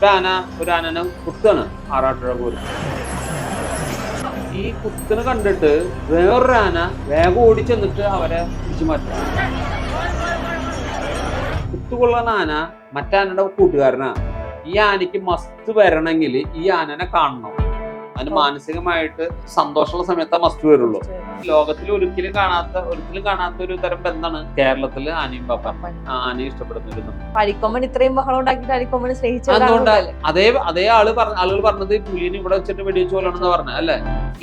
ഒരു ആന ഒരു ആനനെ കുത്താണ് ആറാട്ടുഴ പോലും. ഈ കുത്തിനെ കണ്ടിട്ട് വേറൊരു വേഗം ഓടിച്ചെന്നിട്ട് അവരെ പിടിച്ചു മാറ്റും. കുത്തുകൊള്ളുന്ന ആന മറ്റാനയുടെ കൂട്ടുകാരനാ. ഈ ആനയ്ക്ക് മസ്ത് വരണമെങ്കിൽ ഈ ആനനെ കാണണം. അതിന് മാനസികമായിട്ട് സന്തോഷമുള്ള സമയത്ത് മസ്റ്റ് വരുള്ളൂ. ലോകത്തിൽ ഒരിക്കലും കാണാത്ത ഒരിക്കലും കാണാത്ത ഒരു തരം ബന്ധമാണ് കേരളത്തിൽ ആനയും പാപ്പ. ആനയെ ഇഷ്ടപ്പെടുന്നിരുന്നു അരിക്കൊമ്പൻ ഇത്രയും ബഹളം ഉണ്ടാക്കിയിട്ട് അരിക്കൊമ്പനെ അതുകൊണ്ട് സ്നേഹിച്ചു അതേ അതേ ആൾ പറഞ്ഞ ആളുകൾ പറഞ്ഞത് പുലിനെ ഇവിടെ വെച്ചിട്ട് വെടിവെച്ച് കൊല്ലണമെന്ന് പറഞ്ഞ അല്ലേ?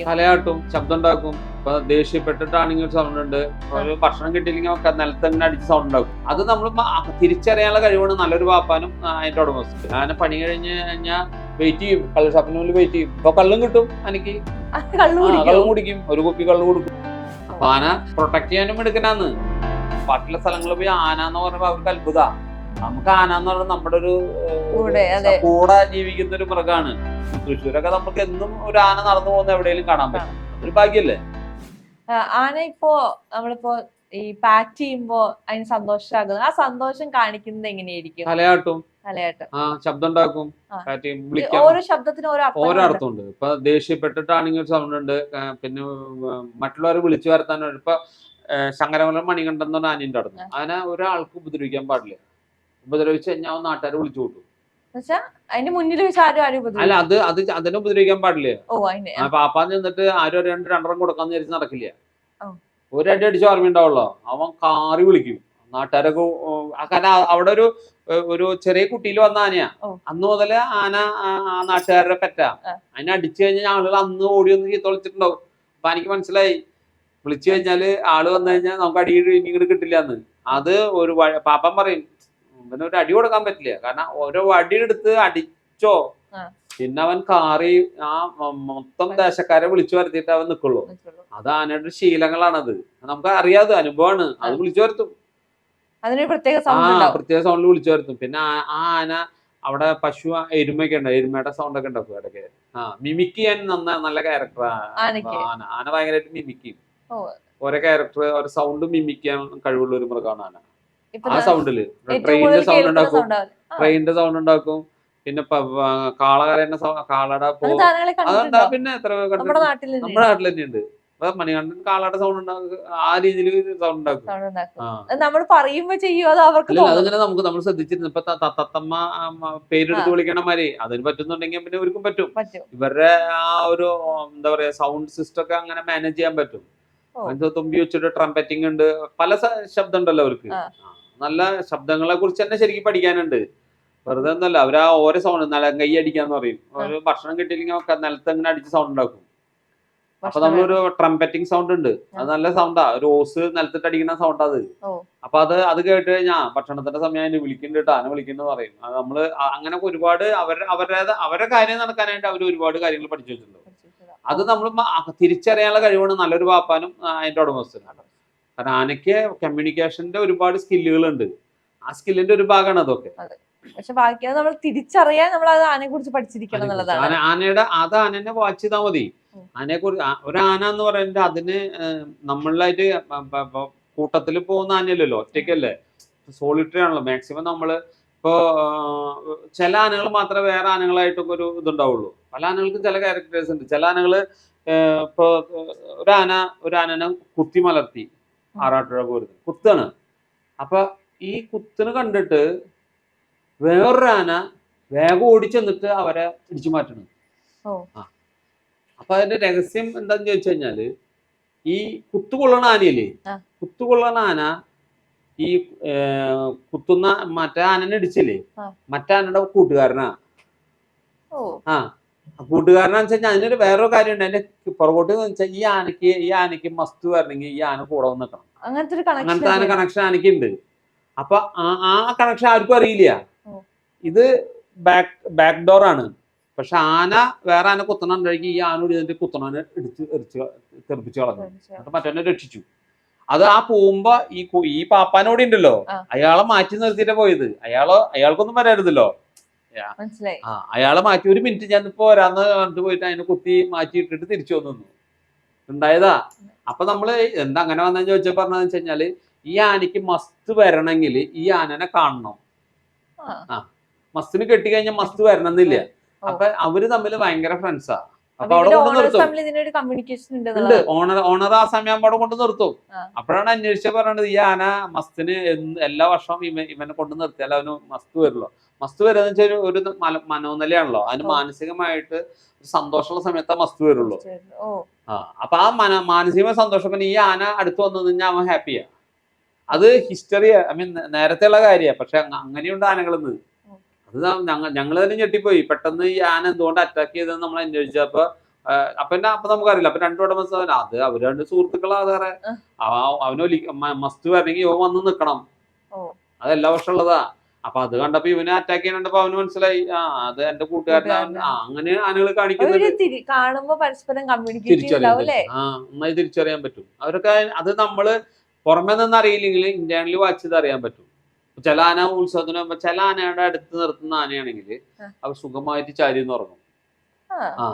തലയാട്ടും ശബ്ദം ഉണ്ടാക്കും ഇപ്പൊ ദേഷ്യപ്പെട്ടിട്ടാണെങ്കിൽ സൗണ്ട് ഉണ്ട്. ഒരു ഭക്ഷണം കിട്ടിയില്ലെങ്കിൽ നമുക്ക് നിലത്ത് തന്നെ അടിച്ച് സൗണ്ട് ഉണ്ടാക്കും. അത് നമ്മൾ തിരിച്ചറിയാനുള്ള കഴിവാണ് നല്ലൊരു പാപ്പാനും അതിന്റെ ഉടമസ്ഥ ഞാൻ പണി കഴിഞ്ഞ് കഴിഞ്ഞാൽ വെയിറ്റ് ചെയ്യും. കള്ള് ഷാപ്പിന് മുന്നിൽ വെയിറ്റ് ചെയ്യും. ഇപ്പൊ കള്ളും കിട്ടും എനിക്ക് കള്ളു കുടിക്കും. ഒരു കുപ്പി കള്ളു കൊടുക്കും. അപ്പൊ ആന പ്രൊട്ടക്ട് ചെയ്യാനും എടുക്കണാന്ന്. ബാക്കിയുള്ള സ്ഥലങ്ങളിൽ പോയി ആന എന്ന് പറയുമ്പോ അവർക്ക് അത്ഭുത. നമുക്ക് ആന എന്ന് പറഞ്ഞാൽ നമ്മുടെ ഒരു കൂടെ, ജീവിക്കുന്ന ഒരു മൃഗമാണ് തൃശ്ശൂരൊക്കെ നമുക്ക് എന്നും ഒരു ആന നടന്നു പോകുന്ന എവിടെയെങ്കിലും കാണാൻ പറ്റും. ഒരു ഭാഗ്യല്ലേ? ആന ഇപ്പോ നമ്മളിപ്പോ ഈ പാറ്റ് ചെയ്യുമ്പോ അതിന് സന്തോഷമാകുന്നത് ആ സന്തോഷം കാണിക്കുന്നത് എങ്ങനെയായിരിക്കും? തലയാട്ടും. ആ ശബ്ദം ഉണ്ടാക്കും ഓരോ ശബ്ദത്തിന് ഓരോ അർത്ഥം ഓരോ അർത്ഥമുണ്ട് ഇപ്പൊ ദേഷ്യപ്പെട്ടിട്ടാണെങ്കിൽ ഒരു സൗണ്ട് ഉണ്ട് പിന്നെ മറ്റുള്ളവരെ വിളിച്ചു വരുത്താൻ ഇപ്പൊ ശങ്കരമല മണികണ്ഠൻ എന്ന് പറഞ്ഞ ആനയുണ്ട് നടന്നു ആന ഒരാൾക്ക് ഉപദ്രവിക്കാൻ പാടില്ല. ഉപദ്രവിച്ച് കഴിഞ്ഞാൽ അവൻ നാട്ടുകാരെ വിളിച്ചു കൂട്ടും. അതിന്റെ മുന്നിൽ വെച്ച് ആരും ആരും അല്ല അത് അത് അതിനെ ഉപദ്രവിക്കാൻ പാടില്ല. പാപ്പാൻ ചെന്നിട്ട് ആരും രണ്ട് രണ്ടെണ്ണം കൊടുക്കാന്ന് വിചാരിച്ച് നടക്കില്ല. ഒരടി അടിച്ച് ഓർമ്മയുണ്ടാവുള്ളോ? അവൻ കാറി വിളിക്കും. നാട്ടുകാരൊക്കെ ആ കാരണം അവിടെ ഒരു ഒരു ചെറിയ കുട്ടിയിൽ വന്ന ആനയാ. അന്ന് മുതൽ ആന ആ- നാട്ടുകാരുടെ പെറ്റ. അതിനെ അടിച്ചു കഴിഞ്ഞാൽ ആളുകൾ അന്ന് ഓടി ഒന്ന് ചീത്തൊളിച്ചിട്ടുണ്ടാവും അപ്പൊ എനിക്ക് മനസ്സിലായി. വിളിച്ചു കഴിഞ്ഞാൽ ആൾ വന്നു കഴിഞ്ഞാൽ നമുക്ക് അടി ഇങ്ങോട്ട് കിട്ടില്ല എന്ന് അത് ഒരു പാപ്പൻ പറയും ഇവന് ഒരു അടി കൊടുക്കാൻ പറ്റില്ല. കാരണം ഓരോ അടി എടുത്ത് അടിച്ചോ. പിന്നെ അവൻ കാറി ആ മൊത്തം ദേശക്കാരെ വിളിച്ചു വരുത്തിയിട്ട് അവൻ നിക്കുള്ളൂ. അത് ആനയുടെ ശീലങ്ങളാണത്. നമുക്ക് അറിയാതെ അനുഭവമാണ് അത് വിളിച്ചു വരുത്തും. അതിനൊരു പ്രത്യേക സൗണ്ട് പ്രത്യേക സൗണ്ടിൽ വിളിച്ചു വരുത്തും. പിന്നെ ആ ആന അവിടെ പശു എരുമയൊക്കെ ഉണ്ട്? എരുമയുടെ സൗണ്ട് ഒക്കെ ഉണ്ടാക്കും ഇടയ്ക്ക്. ആ മിമിക് ചെയ്യാൻ നന്ന നല്ല ക്യാരക്ടറാണ്. ആന. ആന ഭയങ്കരമായിട്ട് മിമിക് ചെയ്യും. ഓരോ ക്യാരക്ടർ ഓരോ സൗണ്ട് മിമിക് ചെയ്യാൻ കഴിവുള്ള ഒരു മൃഗമാണ് ആന. ആ സൗണ്ടിൽ ട്രെയിനിന്റെ സൗണ്ട് ഉണ്ടാക്കും. ട്രെയിനിന്റെ സൗണ്ട് ഉണ്ടാക്കും. പിന്നെ കാള കരയുന്ന കാളയുടെ പോ കണ്ടിട്ടുണ്ടോ? പിന്നെ എത്ര നമ്മുടെ നാട്ടിൽ തന്നെയുണ്ട്. മണികണ്ഠൻ കാളയുടെ സൗണ്ട് ഉണ്ടാക്കും ആ രീതിയിൽ സൗണ്ട് ഉണ്ടാക്കും. നമ്മൾ പറയുമ്പോ ചെയ്യും അത് അവർക്ക് തോന്നും. നമുക്ക് നമ്മൾ ശ്രദ്ധിച്ചിരുന്നു. ഇപ്പൊ തത്തമ്മ പേരെടുത്ത് വിളിക്കണ മാതിരി അതിന് പറ്റുന്നുണ്ടെങ്കിൽ പിന്നെ ഇവർക്കും പറ്റും. ഇവരുടെ ആ ഒരു എന്താ പറയാ സൗണ്ട് സിസ്റ്റം ഒക്കെ അങ്ങനെ മാനേജ് ചെയ്യാൻ പറ്റും. തുമ്പി വെച്ചിട്ട് ട്രംപറ്റിംഗ് ഉണ്ട്. പല ശബ്ദം ഉണ്ടല്ലോ അവർക്ക്. നല്ല ശബ്ദങ്ങളെ കുറിച്ച് തന്നെ ശരിക്കും പഠിക്കാനുണ്ട്. വെറുതെ ഒന്നല്ല അവർ ആ ഓരോ സൗണ്ട് നിലങ്കൈ അടിക്കാന്ന് പറയും. ഒരു ഭക്ഷണം കിട്ടിയില്ലെങ്കിൽ നിലത്ത് അങ്ങനെ അടിച്ച് സൗണ്ട് ഉണ്ടാക്കും. അപ്പൊ നമ്മളൊരു ട്രംപറ്റിംഗ് സൗണ്ട് ഉണ്ട്. അത് നല്ല സൗണ്ടാ ഒരു ഓസ് നിലത്തിട്ട് അടിക്കുന്ന സൗണ്ടാ അത്. അപ്പൊ അത് അത് കേട്ട് കഴിഞ്ഞാ ഭക്ഷണത്തിന്റെ സമയം അതിന് വിളിക്കുന്നുണ്ട് കേട്ടോ അതിനെ വിളിക്കുന്നു പറയും. അത് നമ്മൾ അങ്ങനെ ഒരുപാട് അവരുടെ അവരുടെ അവരുടെ കാര്യം നടക്കാനായിട്ട് അവർ ഒരുപാട് കാര്യങ്ങൾ പഠിച്ചു വെച്ചിട്ടുണ്ട്. അത് നമ്മൾ തിരിച്ചറിയാനുള്ള കഴിവാണ് നല്ലൊരു പാപ്പാനും അതിന്റെ ഉടമസ്ഥനാണ് കാരണം ആനയ്ക്ക് കമ്മ്യൂണിക്കേഷന്റെ ഒരുപാട് സ്കില്ലുകൾ ഉണ്ട് ആ സ്കില്ലിന്റെ ഒരു ഭാഗമാണ് അതൊക്കെ. പക്ഷെ ബാക്കി നമ്മൾ തിരിച്ചറിയാൻ നമ്മൾ അത് ആനയെ കുറിച്ച് പഠിച്ചിരിക്കണം എന്നുള്ളതാണ്. ആന- ആനയുടെ അത് ആനനെ വാച്ച് ചെയ്താൽ മതി. ഉം. ആനയെ കുറിച്ച് ഒരു ആന എന്ന് പറയുന്നത് അതിന് നമ്മളായിട്ട് കൂട്ടത്തിൽ പോകുന്ന ആനയല്ലല്ലോ ഒറ്റയ്ക്കല്ലേ? സോളിറ്ററി ആണല്ലോ. മാക്സിമം നമ്മൾ ഇപ്പോ ചില ആനകൾ മാത്രമേ വേറെ ആനകളായിട്ടൊക്കെ ഒരു ഇതുണ്ടാവുള്ളൂ. പല ആനകൾക്കും ചില ക്യാരക്ടേഴ്സ് ഉണ്ട്. ചില ആനകൾ ഏഹ്, ഇപ്പൊ ഏഹ്, ഒരു ആന ഒരു ആനനെ കുത്തി മലർത്തി ആറാട്ടുഴ പോരുത്. കുത്താണ്. അപ്പൊ ഈ കുത്തിന് കണ്ടിട്ട് വേറൊരു ആന വേഗം ഓടിച്ചെന്നിട്ട് അവരെ ഇടിച്ചു മാറ്റണം. ആ. അപ്പൊ അതിന്റെ രഹസ്യം എന്താന്ന് ചോദിച്ചു കഴിഞ്ഞാൽ ഈ കുത്തുകൊള്ളണ ആനയില്ലേ? കുത്തുകൊള്ളണ ആന ഈ കുത്തുന്ന മറ്റേ ആനനെ ഇടിച്ചില്ലേ. മറ്റേ ആനയുടെ കൂട്ടുകാരനാ. ആ. കൂട്ടുകാരനാന്ന് വെച്ച് കഴിഞ്ഞാൽ അതിനൊരു വേറൊരു കാര്യമുണ്ട്. അതിന്റെ പുറകോട്ട് എന്ന് വെച്ചാൽ ഈ ആനക്ക് ഈ ആനക്ക് മസ്തു വരണമെങ്കിൽ ഈ ആന കൂടെ വന്ന് നിൽക്കണം. അങ്ങനത്തെ ആന കണക്ഷൻ ആനക്ക് ഉണ്ട് അപ്പൊ ആ- ആ കണക്ഷൻ ആർക്കും അറിയില്ല. ഇത് ബാക്ക് ബാക്ക് ഡോർ ആണ്. പക്ഷെ ആന വേറെ ആന കുത്തണുണ്ടെങ്കിൽ ഈ ആന ഇതിന്റെ കുത്തണനെ എടുത്ത് എറിച്ച് തെറിപ്പിച്ചു കളഞ്ഞു. എന്നിട്ട് മറ്റവനെ രക്ഷിച്ചു. അത് ആ പോകുമ്പോ ഈ ഈ പാപ്പാനോടി ഉണ്ടല്ലോ. അയാളെ മാറ്റി നിർത്തിയിട്ടേ പോയത്. അയാൾ അയാൾക്കൊന്നും വരരുതല്ലോ ആ. അയാളെ മാറ്റി ഒരു മിനിറ്റ് ഞാൻ ഇപ്പൊ വരാന്ന് കണ്ടു പോയിട്ട് അതിനെ കുത്തി മാറ്റി ഇട്ടിട്ട് തിരിച്ചു വന്നു. ഉണ്ടായതാ. അപ്പൊ നമ്മൾ എന്താ അങ്ങനെ വന്നെന്ന് ചോദിച്ചാൽ പറഞ്ഞതെന്ന് വെച്ച് കഴിഞ്ഞാൽ ഈ ആനയ്ക്ക് മസ്ത് വരണമെങ്കിൽ ഈ ആനനെ കാണണം. ആ. മസ്തിന് കെട്ടിക്കഴിഞ്ഞാൽ മസ്ത് വരണമെന്നില്ല. അപ്പൊ അവർ തമ്മിൽ ഭയങ്കര ഫ്രണ്ട്സാ അപ്പൊ അവിടെ കൊണ്ട് നിർത്തും. ഓണർ ഓണർ ആ സമയം അവിടെ കൊണ്ട് നിർത്തും. അപ്പോഴാണ് അന്വേഷിച്ച പറയണത് ഈ ആന മസ്തിന് എല്ലാ വർഷവും ഇവ ഇവനെ കൊണ്ട് നിർത്തിയാൽ അവന് മസ്ത് വരുള്ളൂ. മസ്ത് വരുന്ന വെച്ചാൽ ഒരു മനോനിലയാണല്ലോ. അതിന് മാനസികമായിട്ട് സന്തോഷമുള്ള സമയത്ത് ആ മസ്ത് വരുള്ളൂ. ആ. അപ്പൊ ആ മന മാനസികമായ സന്തോഷം പിന്നെ ഈ ആന അടുത്ത് വന്നു കഴിഞ്ഞാൽ അവൻ ഹാപ്പിയാ അത് ഹിസ്റ്ററി ഐ മീൻ നേരത്തെ ഉള്ള കാര്യമാണ് പക്ഷെ അങ്ങ- അങ്ങനെയുണ്ട് ആനകളെന്ന്. അത് ഞങ്ങൾ ഞങ്ങൾ തന്നെ ഞെട്ടിപ്പോയി. പെട്ടെന്ന് ഈ ആന എന്തുകൊണ്ട് അറ്റാക്ക് ചെയ്തെന്ന് നമ്മൾ അന്വേഷിച്ചപ്പോ ആ, അപ്പൊ നമുക്കറിയില്ല. അപ്പൊ രണ്ടു ഉടമസ്ഥ അത് അവർ രണ്ട് സുഹൃത്തുക്കളാ വേറെ. അവനൊലി അവന് മസ്ത് വരണമെങ്കിൽ ഇവൻ വന്ന് നിക്കണം ഓ. അത് എല്ലാ വർഷം ഉള്ളതാ. അപ്പൊ അത് കണ്ടപ്പോ ഇവനെ അറ്റാക്ക് ചെയ്യണ്ടപ്പോ അവന് മനസ്സിലായി. ആ അത് എന്റെ കൂട്ടുകാരനാ. കൂട്ടുകാരനാ. അങ്ങനെ ആനകൾ കാണിക്കുന്നത് കാണുമ്പോ പരസ്പരം തിരിച്ചറിയാൻ ആ നന്നായി തിരിച്ചറിയാൻ പറ്റും. അവരൊക്കെ അത് നമ്മൾ പുറമെ നിന്ന് അറിയില്ലെങ്കിൽ ഇന്റേണലി വാച്ച് ചെയ്ത് അറിയാൻ പറ്റും. ചില ആന ഉത്സവത്തിന് പോകുമ്പോ ചില ആനയുടെ അടുത്ത് നിർത്തുന്ന ആനയാണെങ്കിൽ. അവർ സുഖമായിട്ട് ചാരി എന്ന് ഉറങ്ങും. ആ,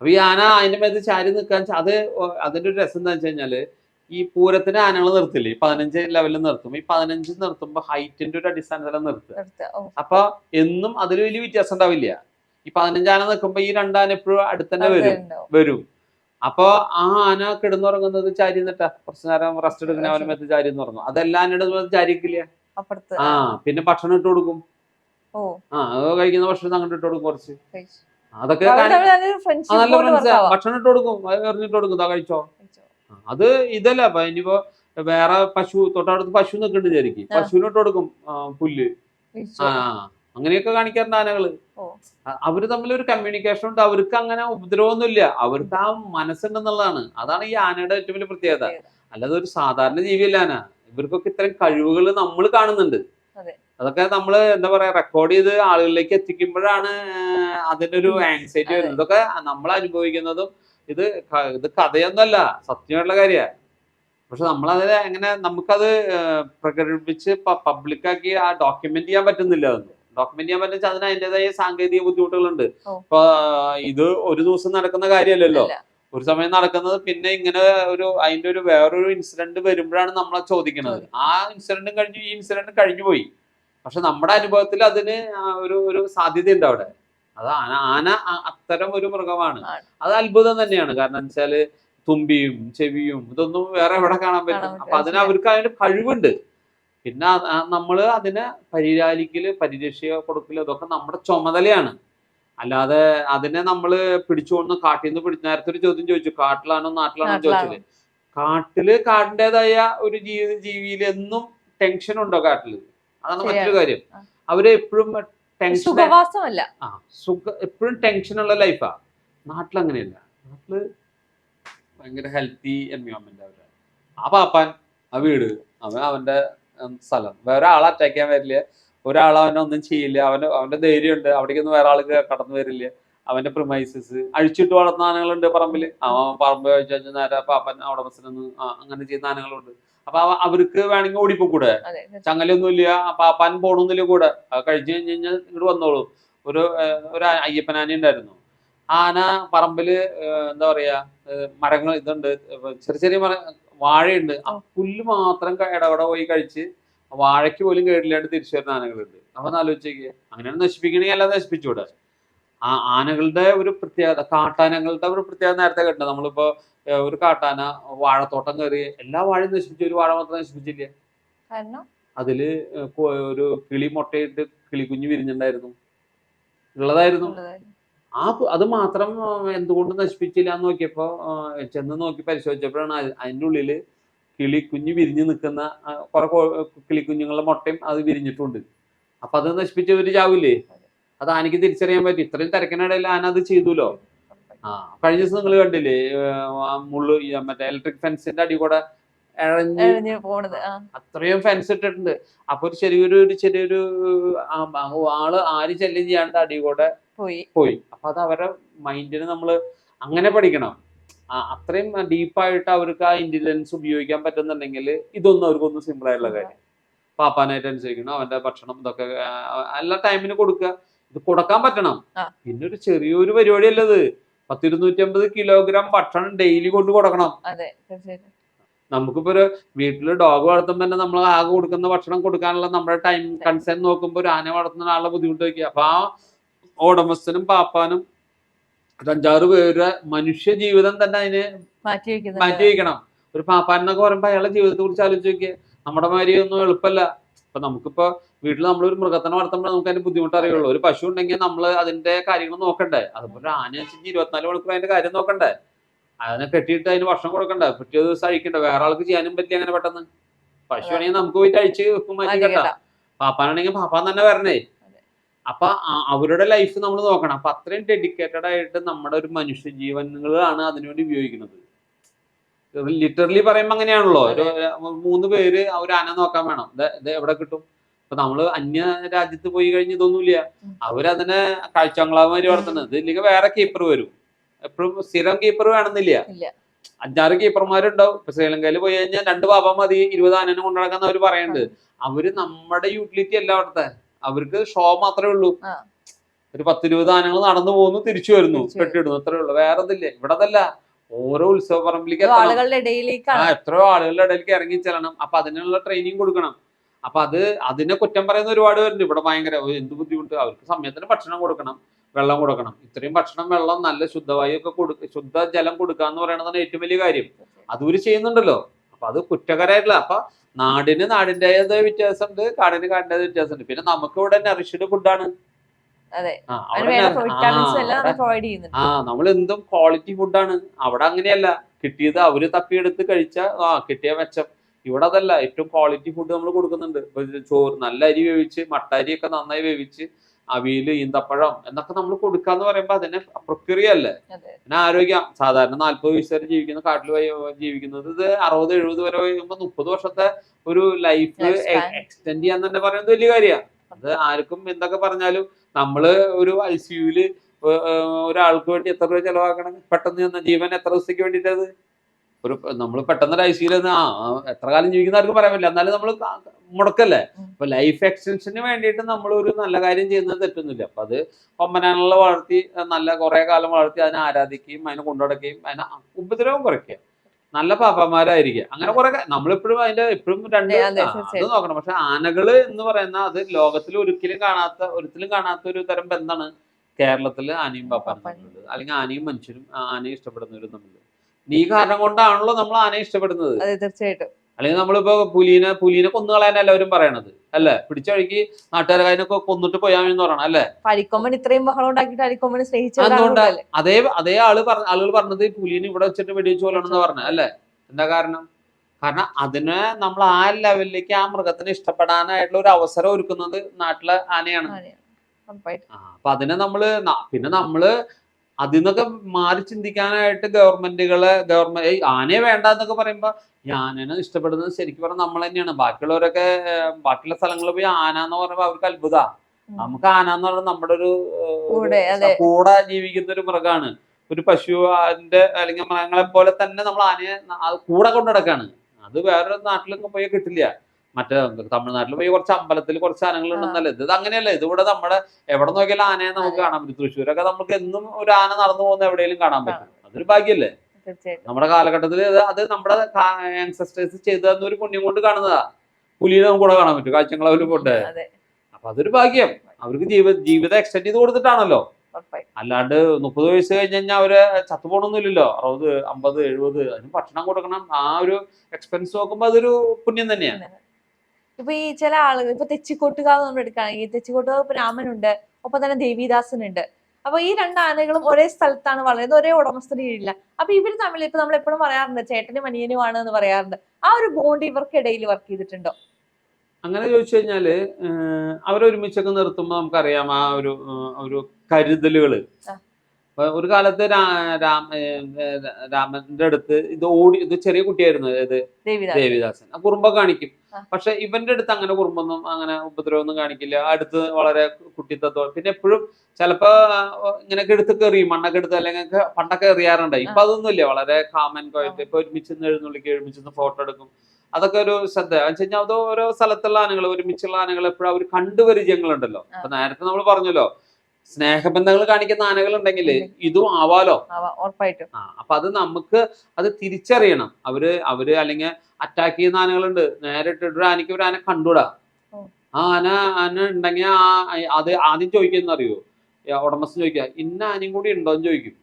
അപ്പൊ ഈ ആന അതിന്റെ മേത്ത് ചാരി നിൽക്കാൻ അത് അതിന്റെ ഒരു രസം എന്താ വെച്ച് കഴിഞ്ഞാൽ ഈ പൂരത്തിന് ആനകൾ നിർത്തില്ലേ? ഈ പതിനഞ്ച് ലെവലിൽ നിർത്തും. ഈ പതിനഞ്ച് നിർത്തുമ്പോ ഹൈറ്റിന്റെ ഒരു അടിസ്ഥാനത്തിലാണ് നിർത്തുക. അപ്പൊ എന്നും അതിൽ വലിയ വ്യത്യാസം ഉണ്ടാവില്ല. ഈ പതിനഞ്ച് ആന നിൽക്കുമ്പോ ഈ രണ്ടാന എപ്പോഴും അടുത്തന്നെ വരും. വരും. അപ്പൊ ആ ആന കിടന്നുറങ്ങുന്നത് ചാരി നിന്നിട്ടാ. കുറച്ചു നേരം റെസ്റ്റ് എടുക്കുന്ന അവനെ മേത്ത് ചാരി എന്ന് ഉറങ്ങും. അതെല്ലാം ആനയുടെ ചാരിക്കില്ല അപ്പുറത്ത്. ആ പിന്നെ ഭക്ഷണം ഇട്ട് കൊടുക്കും. ഓ. ആ അത് കഴിക്കുന്ന ഭക്ഷണം അങ്ങോട്ട് ഇട്ട് കൊടുക്കും കുറച്ച്. അതൊക്കെ നല്ല ഫ്രണ്ട്സ്. ഭക്ഷണം ഇട്ട് കൊടുക്കും. എറിഞ്ഞിട്ട് കൊടുക്കും. ഇതാ കഴിച്ചോ? അത് ഇതല്ല. അപ്പൊ ഇനിയിപ്പോ വേറെ പശു തൊട്ടടുത്ത് പശു നിൽക്കുന്നുണ്ട് വിചാരിക്കും പശുവിനോട്ട് കൊടുക്കും പുല്ല്. ആ അങ്ങനെയൊക്കെ കാണിക്കാറുണ്ട് ആനകൾ. അവർ തമ്മിൽ ഒരു കമ്മ്യൂണിക്കേഷൻ ഉണ്ട്. അവർക്ക് അങ്ങനെ ഉപദ്രവമൊന്നുമില്ല. അവർക്ക് ആ മനസ്സുണ്ടെന്നുള്ളതാണ്. അതാണ് ഈ ആനയുടെ ഏറ്റവും വലിയ പ്രത്യേകത. അല്ലാതെ ഒരു സാധാരണ ജീവിയല്ല ആന. ഇവർക്കൊക്കെ ഇത്തരം കഴിവുകൾ നമ്മൾ കാണുന്നുണ്ട് അതെ. അതൊക്കെ നമ്മൾ എന്താ പറയാ റെക്കോർഡ് ചെയ്ത് ആളുകളിലേക്ക് എത്തിക്കുമ്പോഴാണ് അതിന്റെ ഒരു ആങ്സൈറ്റി. വരുന്നത് ഇതൊക്കെ നമ്മൾ അനുഭവിക്കുന്നതും ഇത് ഇത് കഥയൊന്നുമല്ല സത്യമായിട്ടുള്ള കാര്യമാണ് പക്ഷെ നമ്മളത് എങ്ങനെ നമുക്കത് പ്രകടിപ്പിച്ച് പബ്ലിക്കാക്കി ആ ഡോക്യുമെന്റ് ചെയ്യാൻ പറ്റുന്നില്ല അതൊന്നും ഡോക്യുമെന്റ് ചെയ്യാൻ പറ്റുന്ന അതിന് അതിന്റെതായ സാങ്കേതിക ബുദ്ധിമുട്ടുകളുണ്ട്. ഇപ്പൊ ഇത് ഒരു ദിവസം നടക്കുന്ന കാര്യമല്ലല്ലോ. ഒരു സമയം നടക്കുന്നത് പിന്നെ ഇങ്ങനെ ഒരു അതിന്റെ ഒരു വേറൊരു ഇൻസിഡന്റ് വരുമ്പോഴാണ് നമ്മൾ ചോദിക്കുന്നത്. ആ ഇൻസിഡന്റും കഴിഞ്ഞു ഈ ഇൻസിഡന്റ് കഴിഞ്ഞു പോയി. പക്ഷെ നമ്മുടെ അനുഭവത്തിൽ അതിന് ഒരു ഒരു സാധ്യതയുണ്ട് അവിടെ. അത് ആന ആന അത്തരം ഒരു മൃഗമാണ്. അത് അത്ഭുതം തന്നെയാണ്. കാരണം എന്ന് വെച്ചാൽ തുമ്പിയും ചെവിയും ഇതൊന്നും വേറെ എവിടെ കാണാൻ പറ്റും. അപ്പൊ അതിന് അവർക്ക് അതിന് കഴിവുണ്ട്. പിന്നെ നമ്മൾ നമ്മൾ അതിനെ പരിപാലിക്കൽ പരിരക്ഷ കൊടുക്കൽ ഇതൊക്കെ നമ്മുടെ ചുമതലയാണ്. അല്ലാതെ അതിനെ നമ്മൾ പിടിച്ചുകൊണ്ട് കാട്ടിൽ നിന്ന് പിടിച്ച നേരത്തെ ഒരു ചോദ്യം ചോദിച്ചു കാട്ടിലാണോ നാട്ടിലാണോ? ചോദിച്ചത് കാട്ടിൽ കാടിന്റെതായ ഒരു ജീവി ജീവിയിൽ എന്നും ടെൻഷൻ ഉണ്ടോ കാട്ടിൽ? അതാണ് മറ്റൊരു കാര്യം. അവർ എപ്പോഴും ടെൻഷൻ ആ സുഖ എപ്പോഴും ടെൻഷൻ ഉള്ള ലൈഫാ നാട്ടിൽ അങ്ങനെയല്ല. നാട്ടിൽ ഭയങ്കര ഹെൽത്തി എൻവയോൺമെന്റ് അവരുടെ ആ പാപ്പാൻ ആ വീട് അവൻ അവന്റെ സ്ഥലം. വേറെ ആളെ അറ്റാക്ക് ചെയ്യാൻ വരില്ല? ഒരാൾ അവനെ ഒന്നും ചെയ്യില്ല. അവന് അവന്റെ ധൈര്യമുണ്ട്. അവിടേക്കൊന്നും വേറെ ആൾക്ക് കടന്നു വരില്ല. അവന്റെ പ്രിമൈസസ് അഴിച്ചിട്ട് വളർത്തുന്ന ആനകളുണ്ട് പറമ്പിൽ അവൻ പറമ്പ് കഴിച്ചു കഴിഞ്ഞാൽ നേരെ പാപ്പൻ അവിടെ ബസ്സിനൊന്ന് അങ്ങനെ ചെയ്യുന്ന ആനകളുണ്ട്. അപ്പൊ അവ- അവർക്ക് വേണമെങ്കിൽ ഓടിപ്പോക്കൂടെ ചങ്ങലൊന്നുമില്ല പാപ്പാൻ പോണൊന്നുമില്ല കൂടെ. അത് കഴിച്ചു കഴിഞ്ഞ് കഴിഞ്ഞാൽ ഇങ്ങോട്ട് വന്നോളൂ. ഒരു ഒരു അയ്യപ്പനാന ഉണ്ടായിരുന്നു. ആന പറമ്പിൽ എന്താ പറയാ മരങ്ങൾ ഇതുണ്ട്. ചെറിയ ചെറിയ മര വാഴയുണ്ട്. ആ പുല്ല് മാത്രം ഇടപെടെ പോയി കഴിച്ച് വാഴയ്ക്ക് പോലും കേടില്ലാണ്ട് തിരിച്ചു വരുന്ന ആനകളുണ്ട്. അപ്പൊ ആലോചിച്ചേക്ക്. അങ്ങനെ നശിപ്പിക്കണമെങ്കിൽ അല്ലാതെ നശിപ്പിച്ചുകൂടെ. ആ ആനകളുടെ ഒരു പ്രത്യേകത കാട്ടാനകളുടെ ഒരു പ്രത്യേകത നേരത്തെ കണ്ടു. നമ്മളിപ്പോ ഒരു കാട്ടാന വാഴത്തോട്ടം കയറി എല്ലാ വാഴയും നശിപ്പിച്ചു. ഒരു വാഴ മാത്രം നശിപ്പിച്ചില്ല? അതിൽ ഒരു കിളി മുട്ടയിട്ട് കിളിക്കുഞ്ഞ് വിരിഞ്ഞിട്ടുണ്ടായിരുന്നു. ഉള്ളതായിരുന്നു. ആ അത് മാത്രം എന്തുകൊണ്ട് നശിപ്പിച്ചില്ല എന്ന് നോക്കിയപ്പോ ചെന്ന് നോക്കി പരിശോധിച്ചപ്പോഴാണ് അത് അതിന്റെ ഉള്ളിൽ കിളിക്കുഞ്ഞ് വിരിഞ്ഞ് നിൽക്കുന്ന കുറെ കിളിക്കുഞ്ഞുങ്ങളുടെ മുട്ടയും അത് വിരിഞ്ഞിട്ടുണ്ട്. അപ്പൊ അത് നശിപ്പിച്ചവര് ചാവില്ലേ? അത് ആനയ്ക്ക് തിരിച്ചറിയാൻ പറ്റും. ഇത്രയും തിരക്കിനിടയിൽ ആന അത് ചെയ്തുല്ലോ. ആ കഴിഞ്ഞ ദിവസം നിങ്ങൾ കണ്ടില്ലേ മുള്ളു മറ്റേ ഇലക്ട്രിക് ഫെൻസിന്റെ അടി കൂടെ ഇഴഞ്ഞ് പോണത് അത്രയും ഫെൻസ് ഇട്ടിട്ടുണ്ട്. അപ്പൊ ഒരു ചെറിയൊരു ഒരു ചെറിയൊരു ആൾ ആര് ശല്യം ചെയ്യാണ്ട് അടി കൂടെ പോയി. പോയി. അപ്പൊ അത് അവരുടെ മൈൻഡിന് നമ്മൾ അങ്ങനെ പഠിക്കണം. അത്രയും ഡീപ്പായിട്ട് അവർക്ക് ആ ഇന്റലിജൻസ് ഉപയോഗിക്കാൻ പറ്റുന്നുണ്ടെങ്കിൽ ഇതൊന്നും അവർക്കൊന്നും സിമ്പിൾ ആയിട്ടുള്ള കാര്യം. പാപ്പാനായിട്ട് അനുസരിക്കണം അവന്റെ ഭക്ഷണം ഇതൊക്കെ എല്ലാ ടൈമിന് കൊടുക്കുക. ഇത് കൊടുക്കാൻ പറ്റണം. പിന്നെ ഒരു ചെറിയൊരു പരിപാടിയല്ലത് പത്തിരുന്നൂറ്റി അമ്പത് കിലോഗ്രാം ഭക്ഷണം ഡെയിലി കൊണ്ട് കൊടുക്കണം. നമുക്കിപ്പോ ഒരു വീട്ടിൽ ഡോഗ് വളർത്തുമ്പോൾ തന്നെ നമ്മൾ ആകെ കൊടുക്കുന്ന ഭക്ഷണം കൊടുക്കാനുള്ള നമ്മുടെ ടൈം കൺസേൺ നോക്കുമ്പോൾ ഒരു ആന വളർത്തുന്ന ആളുടെ ബുദ്ധിമുട്ട് വയ്ക്കുക അപ്പൊ ആ ഉടമസ്ഥനും പാപ്പാനും അഞ്ചാറ് പേരുടെ മനുഷ്യ ജീവിതം തന്നെ അതിന് മാറ്റി വയ്ക്കണം. ഒരു പാപ്പാൻ എന്നൊക്കെ പറയുമ്പോ അയാളുടെ ജീവിതത്തെ കുറിച്ച് ആലോചിച്ച് നോക്കിയാൽ നമ്മുടെ മാതിരി ഒന്നും എളുപ്പമല്ല ഇപ്പൊ നമുക്കിപ്പോ വീട്ടിൽ നമ്മളൊരു മൃഗത്തിനെ വളർത്തുമ്പോൾ നമുക്ക് അതിന്റെ ബുദ്ധിമുട്ട് അറിയുള്ളൂ. ഒരു പശു ഉണ്ടെങ്കിൽ നമ്മൾ അതിന്റെ കാര്യങ്ങൾ നോക്കണ്ടേ? അതുപോലെ ആന വെച്ചിട്ട് ഇരുപത്തിനാല് മണിക്കൂർ അതിന്റെ കാര്യം നോക്കണ്ടേ? അതിനെ കെട്ടിയിട്ട് അതിന് ഭക്ഷണം കൊടുക്കണ്ടേ? പിറ്റേ ദിവസം അഴിക്കണ്ടേ? വേറെ ആൾക്ക് ചെയ്യാനും പറ്റില്ല അങ്ങനെ പെട്ടെന്ന്. പശു ആണെങ്കിൽ നമുക്ക് പോയിട്ട് അഴിച്ച് മാറ്റി കേട്ടാ. പാപ്പാനാണെങ്കിൽ പാപ്പാൻ തന്നെ വരണേ. അപ്പൊ അവരുടെ ലൈഫ് നമ്മൾ നോക്കണം. അപ്പൊ അത്രയും ഡെഡിക്കേറ്റഡ് ആയിട്ട് നമ്മുടെ ഒരു മനുഷ്യ ജീവനുകളാണ് അതിനുവേണ്ടി ഉപയോഗിക്കുന്നത്. ലിറ്ററലി പറയുമ്പോ അങ്ങനെയാണല്ലോ. ഒരു മൂന്ന് പേര് ഒരു ആന നോക്കാൻ വേണം. ഇത് എവിടെ കിട്ടും? ഇപ്പൊ നമ്മൾ അന്യ രാജ്യത്ത് പോയി കഴിഞ്ഞ് ഇതൊന്നുമില്ല. അവരതിനെ കാഴ്ചബംഗ്ലാവുമാര് വളർത്തുന്നത്. ഇല്ലെങ്കിൽ വേറെ കീപ്പർ വരും. എപ്പോഴും സ്ഥിരം കീപ്പർ വേണമെന്നില്ല. അഞ്ചാറ് കീപ്പർമാരുണ്ടാവും ഇപ്പൊ ശ്രീലങ്കയിൽ പോയി കഴിഞ്ഞാൽ രണ്ട് പാപ മതി. ഇരുപത് ആനനെ കൊണ്ടു നടക്കാന്ന് അവർ പറയുന്നുണ്ട്. അവർ നമ്മുടെ യൂട്ടിലിറ്റി അല്ല അവിടുത്തെ. അവർക്ക് ഷോ മാത്രമേ ഉള്ളൂ. ഒരു പത്തിരുപത് ആനകൾ നടന്നു പോകുന്നു തിരിച്ചു വരുന്നു. കെട്ടിടുന്നു അത്രേ ഉള്ളൂ. വേറെ ഇതില്ല ഇവിടെ അതല്ല ഓരോ ഉത്സവ പറമ്പിലേക്ക് എത്രയോ ആളുകളുടെ ഇടയിലേക്ക് ഇറങ്ങി ചെല്ലണം. അപ്പൊ അതിനുള്ള ട്രെയിനിങ് കൊടുക്കണം. അപ്പൊ അത് അതിനെ കുറ്റം പറയുന്ന ഒരുപാട് പേരുണ്ട്. ഇവിടെ ഭയങ്കര "ഓ, എന്ത് ബുദ്ധിമുട്ട്? അവർക്ക് സമയത്തിന് ഭക്ഷണം കൊടുക്കണം വെള്ളം കൊടുക്കണം. ഇത്രയും ഭക്ഷണം വെള്ളം നല്ല ശുദ്ധവായു ഒക്കെ കൊടുക്ക ശുദ്ധ ജലം കൊടുക്കുക എന്ന് പറയുന്നതാണ് ഏറ്റവും വലിയ കാര്യം. അത് ഇവർ ചെയ്യുന്നുണ്ടല്ലോ. അപ്പൊ അത് കുറ്റകരമായിട്ടുള്ള അപ്പൊ നാടിന് നാടിന്റെതായ വ്യത്യാസമുണ്ട് കാടിന് കാടിന്റെതായ വ്യത്യാസമുണ്ട്. പിന്നെ നമുക്ക് ഇവിടെ നറിഷ്ഡ് ഫുഡാണ്. ആ നമ്മൾ എന്തും ക്വാളിറ്റി ഫുഡാണ് അവിടെ അങ്ങനെയല്ല. കിട്ടിയത് അവർ തപ്പിയെടുത്ത് കഴിച്ച ആ കിട്ടിയ മെച്ചം. ഇവിടെ അതല്ല. ഏറ്റവും ക്വാളിറ്റി ഫുഡ് നമ്മൾ കൊടുക്കുന്നുണ്ട്. ചോറ് നല്ല അരി വേവിച്ച് മട്ട അരിയൊക്കെ നന്നായി വേവിച്ച് അവിയൽ ഈന്തപ്പഴം എന്നൊക്കെ നമ്മൾ കൊടുക്കാന്ന് പറയുമ്പോ അതിനെ പ്രക്രിയ അല്ലേ അതെ. പിന്നെ ആരോഗ്യം. സാധാരണ നാല്പത് വയസ്സ് വരെ ജീവിക്കുന്ന കാട്ടിൽ പോയി ജീവിക്കുന്നത് ഇത് അറുപത് എഴുപത് വരെ കഴിയുമ്പോൾ മുപ്പത് വർഷത്തെ ഒരു ലൈഫ് എക്സ്റ്റെൻഡ് ചെയ്യാൻ തന്നെ പറയുന്നത് വലിയ കാര്യമാണ് അത് ആർക്കും എന്തൊക്കെ പറഞ്ഞാലും നമ്മൾ ഒരു ഐ സിയുൽ ഒരാൾക്ക് വേണ്ടി എത്ര രൂപ ചെലവാക്കണം? പെട്ടെന്ന് ജീവൻ എത്ര ദിവസത്തേക്ക് വേണ്ടിയിട്ടത്? ഒരു നമ്മൾ പെട്ടെന്ന് ഒരു ഐ സിയിൽ ആ എത്ര കാലം ജീവിക്കുന്ന ആർക്കും പറയാൻ പറ്റില്ല. എന്നാലും നമ്മൾ മുടക്കല്ലേ? അപ്പൊ ലൈഫ് എക്സ്റ്റൻഷന് വേണ്ടിയിട്ട് നമ്മൾ ഒരു നല്ല കാര്യം ചെയ്യുന്നത് തെറ്റൊന്നുമില്ല. അപ്പൊ അത് കൊമ്പനാനുള്ള വളർത്തി നല്ല കുറെ കാലം വളർത്തി അതിനെ ആരാധിക്കുകയും അതിനെ കൊണ്ടുനടക്കുകയും അതിനെ ഉപദ്രവം കുറയ്ക്കുക. നല്ല പാപ്പന്മാരായിരിക്കുക. അങ്ങനെ കുറെ നമ്മളിപ്പോഴും അതിന്റെ എപ്പോഴും രണ്ട് അതെ, നോക്കണം. പക്ഷെ ആനകൾ എന്ന് പറയുന്ന അത് ലോകത്തിൽ ഒരിക്കലും കാണാത്ത ഒരിക്കലും കാണാത്ത ഒരു തരം ബന്ധമാണ് കേരളത്തിൽ ആനയും പാപ്പാനും. അല്ലെങ്കിൽ ആനയും മനുഷ്യരും ആനയും ആനയെ ഇഷ്ടപ്പെടുന്നവരും തമ്മിൽ നീ കാരണം കൊണ്ടാണല്ലോ നമ്മൾ ആനയെ ഇഷ്ടപ്പെടുന്നത്. അതെ തീർച്ചയായിട്ടും. അല്ലെങ്കിൽ നമ്മളിപ്പോ പുലീനെ പുലീനെ കൊന്നു കളയാൻ എല്ലാവരും പറയണത്. അല്ലേ? പിടിച്ച വഴിക്ക് നാട്ടുകാരെ കൊന്നിട്ട് പോയാൽ എന്ന് പറയണം അല്ലേ? അരിക്കൊമ്പൻ ഇത്രയും ബഹളം ഉണ്ടാക്കിയിട്ട് അരിക്കൊമ്പനെ അതേ അതേ ആൾ പറഞ്ഞ ആളുകൾ പറഞ്ഞത് ഈ പുലിനെ ഇവിടെ വെച്ചിട്ട് വെടിവെച്ച് കൊല്ലണമെന്ന് പറഞ്ഞ അല്ലേ? എന്താ കാരണം? കാരണം അതിനെ നമ്മൾ ആ ലെവലിലേക്ക് ആ മൃഗത്തിനെ ഇഷ്ടപ്പെടാനായിട്ടുള്ള ഒരു അവസരം ഒരുക്കുന്നത് നാട്ടിലെ ആനയാണ്. അപ്പൊ അതിനെ നമ്മൾ പിന്നെ നമ്മൾ അതിൽ നിന്നൊക്കെ മാറി ചിന്തിക്കാനായിട്ട് ഗവൺമെന്റുകൾ ഗവൺമെന്റ് ആനയെ വേണ്ട എന്നൊക്കെ പറയുമ്പോ ഈ ആനനെ ഇഷ്ടപ്പെടുന്നത് ശരിക്കും പറഞ്ഞാൽ നമ്മൾ തന്നെയാണ്. ബാക്കിയുള്ളവരൊക്കെ ബാക്കിയുള്ള സ്ഥലങ്ങളിൽ പോയി ആന എന്ന് പറയുമ്പോ അവർക്ക് അത്ഭുത. നമുക്ക് ആന എന്ന് പറയുന്നത് നമ്മുടെ ഒരു കൂടെ, ജീവിക്കുന്ന ഒരു മൃഗമാണ് ഒരു പശു അതിന്റെ അല്ലെങ്കിൽ മൃഗങ്ങളെ പോലെ തന്നെ നമ്മൾ ആനയെ കൂടെ കൊണ്ടു നടക്കാണ്. അത് വേറൊരു നാട്ടിലൊക്കെ പോയി കിട്ടില്ല. മറ്റേ തമിഴ്നാട്ടിൽ പോയി കുറച്ച് അമ്പലത്തിൽ കുറച്ച് ആനകൾ ഉണ്ടെന്നല്ലേ? ഇത് അങ്ങനെയല്ല? ഇത് ഇവിടെ നമ്മുടെ എവിടെ നോക്കിയാലും ആനയെ നമുക്ക്. കാണാൻ പറ്റും. തൃശ്ശൂരൊക്കെ നമുക്ക് എന്നും ഒരു ആന നടന്നു പോകുന്ന എവിടെയെങ്കിലും കാണാൻ പറ്റും. അതൊരു ഭാഗ്യല്ലേ? നമ്മുടെ കാലഘട്ടത്തിൽ അത് നമ്മുടെ ആൻസസ്റ്റേഴ്സ് ചെയ്തു തന്ന ഒരു പുണ്യം കൊണ്ട് കാണുന്നതാ. പുലിയെ നമുക്ക് കൂടെ കാണാൻ പറ്റും. കാഴ്ചകളവര് പോട്ടെ. അപ്പൊ അതൊരു ഭാഗ്യം. അവർക്ക് ജീവിത ജീവിതം എക്സ്റ്റെൻഡ് ചെയ്ത് കൊടുത്തിട്ടാണല്ലോ. അല്ലാണ്ട് മുപ്പത് വയസ്സ് കഴിഞ്ഞ് കഴിഞ്ഞാൽ അവർ ചത്തുപോണൊന്നുമില്ലല്ലോ അറുപത് അമ്പത് എഴുപത്. അതിന് ഭക്ഷണം കൊടുക്കണം. ആ ഒരു എക്സ്പെൻസ് നോക്കുമ്പോ അതൊരു പുണ്യം തന്നെയാണ് ഇപ്പൊ ഈ ചില ആളുകൾ ഇപ്പൊ തെച്ചിക്കോട്ടുകാവ് നമ്മൾ എടുക്കുകയാണെങ്കിൽ തെച്ചിക്കോട്ടുകാവ് ഇപ്പൊ രാമനുണ്ട് ഒപ്പം തന്നെ ദേവിദാസനുണ്ട്. അപ്പൊ ഈ രണ്ട് ആനകളും ഒരേ സ്ഥലത്താണ് വളരുന്നത് ഒരേ ഉടമസ്ഥന് കീഴില്ല അപ്പൊ ഇവർ തമ്മിൽ ഇപ്പൊ നമ്മൾ എപ്പോഴും പറയാറുണ്ട് ചേട്ടനും അനിയനുമാണ് എന്ന് പറയാറുണ്ട്. ആ ഒരു ബോണ്ട് ഇവർക്കിടയിൽ വർക്ക് ചെയ്തിട്ടുണ്ടോ? അങ്ങനെ ചോദിച്ചു കഴിഞ്ഞാൽ അവരൊരുമിച്ചൊക്കെ നിർത്തുമ്പോൾ നമുക്കറിയാം ആ ഒരു ഒരു കരുതലുകൾ. ഒരു കാലത്ത് രാമന്റെ അടുത്ത് ഇത് ഓടി ഇത് ചെറിയ കുട്ടിയായിരുന്നു അതായത് ദേവിദാസൻ. ആ കുറുമ്പ കാണിക്കും. പക്ഷെ ഇവന്റെ അടുത്ത് അങ്ങനെ കുറുമ്പൊന്നും അങ്ങനെ ഉപദ്രവമൊന്നും കാണിക്കില്ല. അടുത്ത് വളരെ കുട്ടിത്തത്വം. പിന്നെ എപ്പോഴും ചിലപ്പോ ഇങ്ങനെ ഇങ്ങനെയൊക്കെ എടുത്ത് കയറി മണ്ണൊക്കെ എടുത്ത് അല്ലെങ്കിൽ പണ്ടൊക്കെ എറിയാറുണ്ട്. ഇപ്പൊ അതൊന്നുമില്ല വളരെ കാമൻ കോയിട്ട് ഇപ്പൊ ഒരുമിച്ച് എഴുന്നള്ളിക്ക് ഒരുമിച്ച് ഫോട്ടോ എടുക്കും. അതൊക്കെ ഒരു ശ്രദ്ധ. എന്ന് വെച്ച് കഴിഞ്ഞാൽ അത് ഓരോ സ്ഥലത്തുള്ള ആനകൾ ഒരുമിച്ചുള്ള ആനകൾ എപ്പോഴും അവർ കണ്ടുപരിചയങ്ങളുണ്ടല്ലോ. അപ്പൊ നേരത്തെ നമ്മൾ പറഞ്ഞല്ലോ സ്നേഹബന്ധങ്ങൾ കാണിക്കുന്ന ആനകൾ ഉണ്ടെങ്കിൽ ഇതും ആവാലോ? ആവാം, ഉറപ്പായിട്ടും. ആ അപ്പൊ അത് നമുക്ക് അത് തിരിച്ചറിയണം. അവർ അവർ അല്ലെങ്കിൽ അറ്റാക്ക് ചെയ്യുന്ന ആനകളുണ്ട്. നേരെ ഇട്ടിട്ട് ആനയ്ക്ക് ഒരു ആന കണ്ടൂടാ. ആ ആന ആന ഉണ്ടെങ്കിൽ ആ അത് ആദ്യം ചോദിക്കുന്ന അറിയോ? ഉടമസ്ഥൻ ചോദിക്കുക ഇന്ന ആനയും കൂടി ഉണ്ടോ? എന്ന് ചോദിക്കും.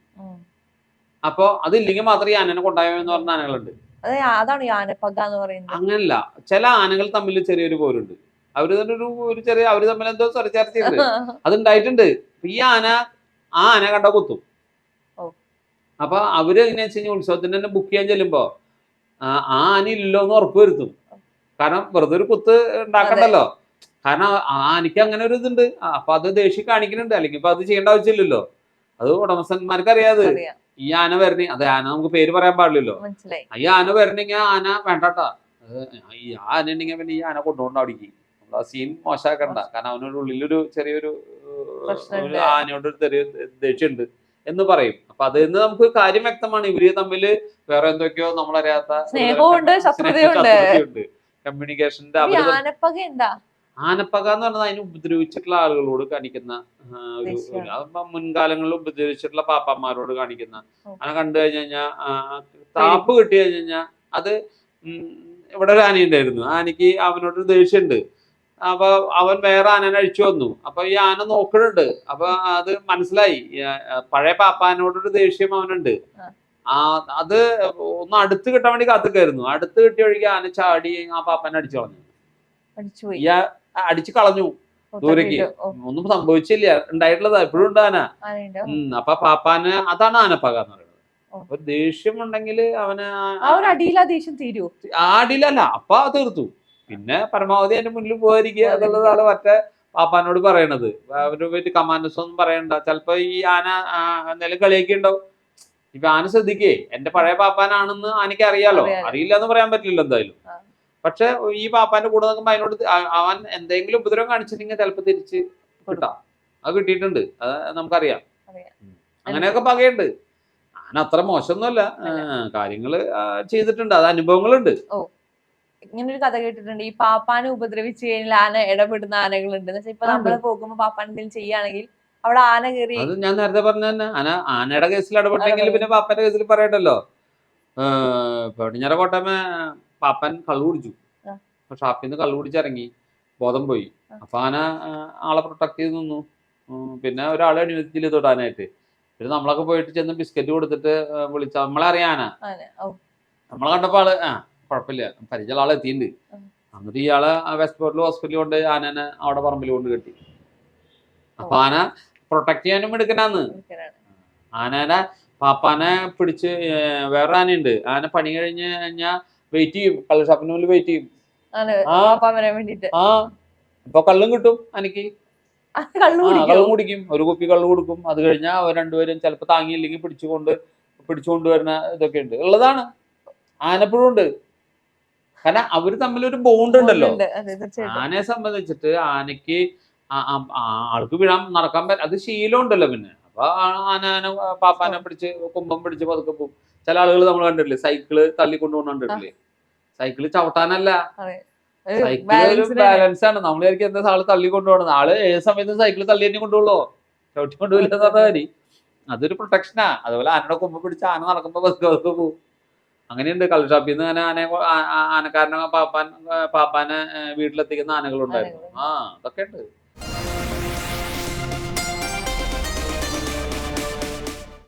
അപ്പൊ അതില്ലെങ്കിൽ മാത്രമേ ഈ ആനനെ കൊണ്ടായെന്ന് പറഞ്ഞ ആനകളുണ്ട്. അത് അതാണ് ആനപ്പക എന്ന് പറയുന്നത്. അങ്ങനല്ല. ചില ആനകൾ തമ്മിൽ ചെറിയൊരു പോരുണ്ട്. അവർ തന്നെ ഒരു ചെറിയ അവർ തമ്മിൽ എന്തോ ചെറിയ ചർച്ചയുണ്ട് അത് ഉണ്ടായിട്ടുണ്ട്. അപ്പൊ ഈ ആന ആ ആന കണ്ട കുത്തും. അപ്പൊ അവർ എങ്ങനെയാ വെച്ച് കഴിഞ്ഞാൽ ഉത്സവത്തിന് തന്നെ ബുക്ക് ചെയ്യാൻ ചെല്ലുമ്പോ ആ ആന ഇല്ലോ എന്ന് ഉറപ്പ് വരുത്തും. കാരണം വെറുതെ ഒരു കുത്ത് ഉണ്ടാക്കണ്ടല്ലോ. കാരണം ആനയ്ക്ക് അങ്ങനെ ഒരു ഇതുണ്ട്. അപ്പൊ അത് ദേഷ്യം കാണിക്കുന്നുണ്ട്. അല്ലെങ്കിൽ ഇപ്പൊ അത് ചെയ്യേണ്ട ആവശ്യമില്ലല്ലോ. അത് ഉടമസ്ഥന്മാർക്ക് അറിയാതെ അറിയാം. ഈ ആന വരണി അത് ആന നമുക്ക് പേര് പറയാൻ പാടില്ലല്ലോ. ഈ ആന വരണെങ്കിൽ ആന വേണ്ടട്ടാ. ഈ ആന ഉണ്ടെങ്കിൽ പിന്നെ ഈ ആന കൊണ്ടുപോകണ്ട അവിടേക്ക്. നമ്മൾ ആ സീൻ മോശമാക്കണ്ട. കാരണം അവനൊരു ഉള്ളിലൊരു ചെറിയൊരു. ഒരു ആനയോട് ഒരു ചെറിയ ദേഷ്യമുണ്ട് എന്ന് പറയും. അപ്പൊ അതിൽ നിന്ന് നമുക്ക് കാര്യം വ്യക്തമാണ്. ഇവർ തമ്മിൽ വേറെ എന്തൊക്കെയോ നമ്മളറിയാത്ത സ്നേഹമുണ്ട് ശത്രുതയുണ്ട്. കമ്മ്യൂണിക്കേഷന്റെ ആനപ്പക എന്താ? ആനപ്പക എന്ന് പറഞ്ഞാൽ അതിന് ഉപദ്രവിച്ചിട്ടുള്ള ആളുകളോട് കാണിക്കുന്ന ഒരു. ഒരു- അതിപ്പോ മുൻകാലങ്ങളിൽ ഉപദ്രവിച്ചിട്ടുള്ള പാപ്പന്മാരോട് കാണിക്കുന്ന. അങ്ങനെ കണ്ടു കഴിഞ്ഞു കഴിഞ്ഞാൽ താപ്പ് കിട്ടി കഴിഞ്ഞു കഴിഞ്ഞാൽ അത് ഇവിടെ ഒരു ആനയുണ്ടായിരുന്നു. ആനയ്ക്ക് അവനോട് ദേഷ്യമുണ്ട്. അപ്പൊ അവൻ വേറെ ആനനെ അഴിച്ചു വന്നു. അപ്പൊ ഈ ആന നോക്കണുണ്ട്. അപ്പൊ അത് മനസ്സിലായി. പഴയ പാപ്പാനോടൊരു ദേഷ്യം അവനുണ്ട്. ആ. അത് ഒന്ന് അടുത്ത് കിട്ടാൻ വേണ്ടി കാത്തുക്കായിരുന്നു. അടുത്ത് കിട്ടിയ ഒഴികെ ആന ചാടി ആ പാപ്പാനെ അടിച്ചു കളഞ്ഞു. അടിച്ചു കളഞ്ഞു ദൂരക്ക്. ഒന്നും സംഭവിച്ചില്ല. ഉണ്ടായിട്ടുള്ളതാ. എപ്പോഴും ഉണ്ട് ആന. അപ്പൊ പാപ്പാന് അതാണ് ആനപ്പക എന്ന് പറയുന്നത്. അപ്പൊ ദേഷ്യം ഉണ്ടെങ്കിൽ അവന് ആ- അടിയിലല്ല. അപ്പൊ തീർത്തു. പിന്നെ പരമാവധി അതിന്റെ മുന്നിൽ പോകാതിരിക്കുക എന്നുള്ളതാണ് മറ്റേ പാപ്പാനോട് പറയണത്. അവർ പോയിട്ട് കമാൻഡോസ് ഒന്നും പറയണ്ട. ചിലപ്പോ ഈ ആന എന്തെങ്കിലും കളിയൊക്കെ ഉണ്ടാവും. ഇപ്പൊ ആന ശ്രദ്ധിക്കേ എന്റെ പഴയ പാപ്പാനാണെന്ന് ആനയ്ക്ക് അറിയാലോ. അറിയാലോ. അറിയില്ല എന്ന് പറയാൻ പറ്റില്ല എന്തായാലും. പക്ഷെ ഈ പാപ്പാന്റെ കൂടെ നിൽക്കുമ്പോ അതിനോട് അവൻ എന്തെങ്കിലും ഉപദ്രവം കാണിച്ചിട്ടുണ്ടെങ്കിൽ ചിലപ്പോ തിരിച്ച് കിട്ടാം. അത് കിട്ടിയിട്ടുണ്ട്. അത് നമുക്കറിയാം. അങ്ങനെയൊക്കെ പകയുണ്ട്. ആന അത്ര മോശമൊന്നുമല്ല. കാര്യങ്ങൾ ചെയ്തിട്ടുണ്ട്. അത് അനുഭവങ്ങളുണ്ട്. ഇങ്ങനെ ഒരു കഥ കേട്ടിട്ടുണ്ട്. ഈ പാപ്പാനെ ഉപദ്രവിച്ചു കഴിഞ്ഞാൽ ആന ഇടപെടുന്ന ആനകളുണ്ട്. ഇപ്പൊ നമ്മൾ പോകുമ്പോ പാപ്പാൻ എന്തെങ്കിലും ചെയ്യുകയാണെങ്കിൽ അവിടെ ആന കയറി അത് ഞാൻ നേരത്തെ പറഞ്ഞ തന്നെ. ആന ആനയുടെ കേസിൽ ഇടപെട്ടെങ്കിൽ ഇടപെടും. പിന്നെ പാപ്പന്റെ കേസിൽ പറയണ്ടല്ലോ. പടിഞ്ഞാറ കോട്ടമ പാപ്പൻ കള്ളു കുടിച്ചു. ഷാപ്പിൽ നിന്ന് കള്ളു കുടിച്ചിറങ്ങി. ബോധം പോയി. അപ്പൊ ആന ആളെ പ്രൊട്ടക്ട് ചെയ്ത് നിന്നു. പിന്നെ ഒരാളെ അനുവദിച്ചില്ല തൊടാനായിട്ട്. പിന്നെ നമ്മളൊക്കെ പോയിട്ട് ചെന്ന് ബിസ്ക്കറ്റ് കൊടുത്തിട്ട് വിളിച്ച. നമ്മളെ അറിയാനാ നമ്മളെ കണ്ടപ്പോ ആൾ ആ കുഴപ്പമില്ല. പരിചയമുള്ള ആളെ എത്തിയിട്ടുണ്ട്. എന്നിട്ട് ഇയാളെ വെസ്റ്റ് പോർട്ടിൽ ഹോസ്പിറ്റലിൽ കൊണ്ട് ആനനെ അവിടെ പറമ്പിൽ കൊണ്ട് കെട്ടി. അപ്പൊ ആന പ്രൊട്ടക്ട് ചെയ്യാനും എടുക്കണാന്ന്. ആനനെ പാപ്പാനെ പിടിച്ച് വേറെ ആനയുണ്ട്. ആന പണി കഴിഞ്ഞ് കഴിഞ്ഞാൽ വെയിറ്റ് ചെയ്യും. കള്ള് ഷാപ്പിന് മുന്നിൽ വെയിറ്റ് ചെയ്യും. ആ. അപ്പൊ കള്ളും കിട്ടും എനിക്ക് കള്ളു കുടിക്കും. ഒരു കുപ്പി കള്ളു കൊടുക്കും. അത് കഴിഞ്ഞാൽ അവർ രണ്ടുപേരും ചിലപ്പോൾ താങ്ങിയില്ലെങ്കിൽ പിടിച്ചുകൊണ്ട് പിടിച്ചുകൊണ്ട് വരുന്ന ഇതൊക്കെ ഉണ്ട്. ഉള്ളതാണ്. ആനപ്പുഴും ഉണ്ട്. കാരണം അവർ തമ്മിൽ ഒരു ബോണ്ട് ഉണ്ടല്ലോ ഉണ്ട്. ആനയെ സംബന്ധിച്ചിട്ട് ആനയ്ക്ക് ആൾക്ക് വീഴാൻ നടക്കാൻ പറ്റ അത് ശീലം ഉണ്ടല്ലോ പിന്നെ. അപ്പൊ ആന ആന പാപ്പാനെ പിടിച്ച് കുമ്പം പിടിച്ച് പതുക്കെ പോകും. ചില ആളുകൾ നമ്മൾ കണ്ടിട്ടില്ലേ സൈക്കിൾ തള്ളി കൊണ്ടുപോകുന്ന കണ്ടിട്ടില്ലേ? സൈക്കിൾ ചവിട്ടാനല്ല. സൈക്കിൾ ഒരു ബാലൻസ് ആണ്. നമ്മൾ വിചാരിക്കും എന്താ ആൾ തള്ളി കൊണ്ടുപോകണം ആൾ ഏത് സമയത്ത് സൈക്കിൾ തള്ളി തന്നെ കൊണ്ടുപോകുള്ളൂ ചവിട്ടി കൊണ്ടുപോയില്ല എന്ന് അതൊരു പ്രൊട്ടക്ഷനാ അതുപോലെ ആനയുടെ കുമ്പം പിടിച്ച് ആന നടക്കുമ്പോ പതുക്കെ പതുക്കെ പോകും. അങ്ങനെയുണ്ട്. കള്ള് ഷാപ്പിൽ നിന്ന് അങ്ങനെ ആനയെ കൊ- ആ- ആ- ആനക്കാരനെ പാപ്പാൻ പാപ്പാനെ വീട്ടിലെത്തിക്കുന്ന ആനകളുണ്ടായിരുന്നു. ആനകളുണ്ട്. ആ അതൊക്കെ ഉണ്ട്.